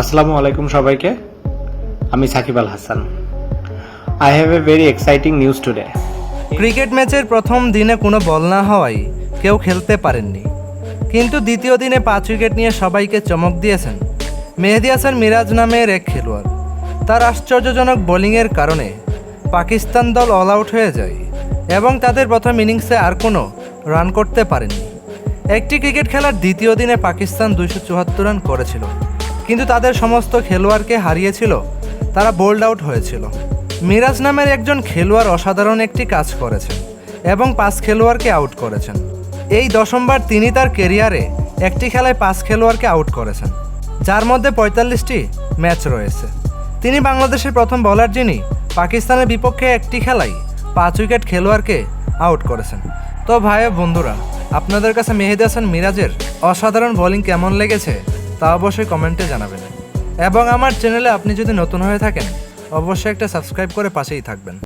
আসসালামু আলাইকুম সবাইকে। আমি Shakib Al Hasan. I have a very exciting news today cricket ম্যাচের প্রথম দিনে কোনো বল না হওয়ায় কেউ খেলতে পারেননি। কিন্তু দ্বিতীয় দিনে পাঁচ উইকেট নিয়ে সবাইকে চমক দিয়েছেন মেহেদি হাসান মিরাজ নামের এক খেলোয়াড়। তার আশ্চর্যজনক বোলিংয়ের কারণে পাকিস্তান দল অল আউট হয়ে যায় এবং তাদের প্রথম ইনিংসে আর কোনো রান করতে পারেননি। একটি ক্রিকেট খেলার দ্বিতীয় দিনে পাকিস্তান দুইশো চুয়াত্তর রান করেছিল। কিন্তু তাদের সমস্ত খেলোয়াড়কে হারিয়েছিল। তারা বোল্ড আউট হয়েছিল। মিরাজ নামের একজন খেলোয়াড় অসাধারণ একটি কাজ করেছেন এবং পাঁচ খেলোয়াড়কে আউট করেছেন। এই দশমবার তিনি তার কেরিয়ারে একটি খেলায় পাঁচ খেলোয়াড়কে আউট করেছেন, যার মধ্যে পঁয়তাল্লিশটি ম্যাচ রয়েছে। তিনি বাংলাদেশের প্রথম বলার যিনি, পাকিস্তানের বিপক্ষে একটি খেলায় পাঁচ উইকেট খেলোয়াড়কে আউট করেছেন। তো ভাই বন্ধুরা, আপনাদের কাছে মেহেদি হাসান মিরাজের অসাধারণ বোলিং কেমন লেগেছে? তা অবশ্যই কমেন্টে জানাবেন। এবং আমার চ্যানেলে আপনি যদি নতুন হয়ে থাকেন, অবশ্যই একটা সাবস্ক্রাইব করে পাশেই থাকবেন।